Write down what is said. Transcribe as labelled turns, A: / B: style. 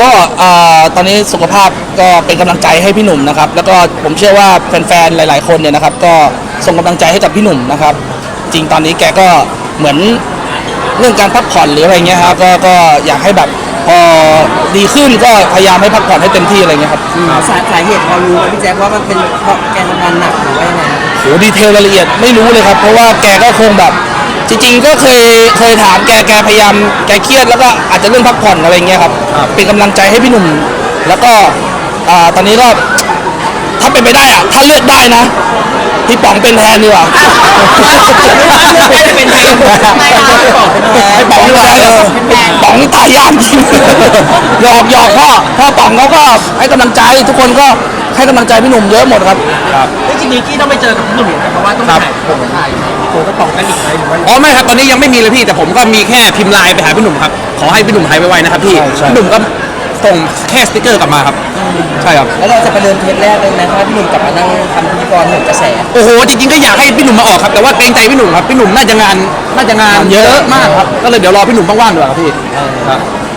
A: ก็เอ่อตอนนี้สุขภาพก็เป็นกำลังใจให้พี่หนุ่มนะครับ แล้วก็ผมเชื่อว่าแฟนๆหลาย ๆ คนเนี่ยนะครับ ก็ส่งกำลังใจให้กับพี่หนุ่มนะครับ จริงตอนนี้แกก็เหมือนเรื่องการพักผ่อนหรืออะไรเงี้ยครับก็ก็อยากให้แบบพอดีขึ้นก็พยายามให้พักผ่อนให้เต็มที่อะไรเงี้ยครับ
B: สาสาเหตุพอรู้ไหมพี่แจ๊คว่ามันเป็นเพราะแกทำงานหนักหรือว่ายังไง
A: โหดีเทลรายละเอียดไม่รู้เลยครับ เพราะว่าแกก็คงแบบ จริงๆก็เคยเคยถามแกแกพยายามแกเครียดแล้วก็อาจจะเรื่องพักผ่อนอะไรเงี้ยครับ เป็นกำลังใจให้พี่หนุ่ม แล้วก็อ่าตอนนี้ก็ถ้าเป็นไปได้อะถ้าเลือกได้นะพี่ป๋องเป็นแทนดีกว่า
B: เป็นแทนไม่ได้บอกเป็นแทน
A: ไอ้ป๋องตายเออป๋องตายยากจริงหยอกหยอกพ่อพ่อป๋องเขาก็ให้กำลังใจทุกคนก็ให้กำลังใจพี่หนุ่มเยอะหมดครับ
B: จริงๆกี้ต้องไปเจอกับพี่หนุ่มอีกนะเพราะว่าต้องถ่ายผมถ่าย ตัวกระป๋องกันอีกไหมหรือว่า
C: อ๋อไม่ครับตอนนี้ยังไม่มีเลยพี่แต่ผมก็มีแค่พิมพ์ไลน์ไปหาพี่หนุ่มครับขอให้พี่หนุ่มหายไวๆนะครับพี่
A: ใช่ใช่
C: พี่หนุ่มก็ส่งแค่สติกเกอร์กลับมาครับ ใช่ครับ
B: แล้วเราจะไปเดินเทปแรกเลยไหมเพราะว่าพี่หนุ่มกลับมานั่งทำพิธีกรหนึ่งกระแส
C: โอ้โหจริงๆก็อยากให้พี่หนุ่มมาออกครับแต่ว่าเกรงใจพี่หนุ่มครับพี่หนุ่มน่าจะงานน่าจะงานเยอะมากครับก็เลยเดี๋ยวรอพี่หนุ่มว่างๆดีกว่าครับพี่ครับ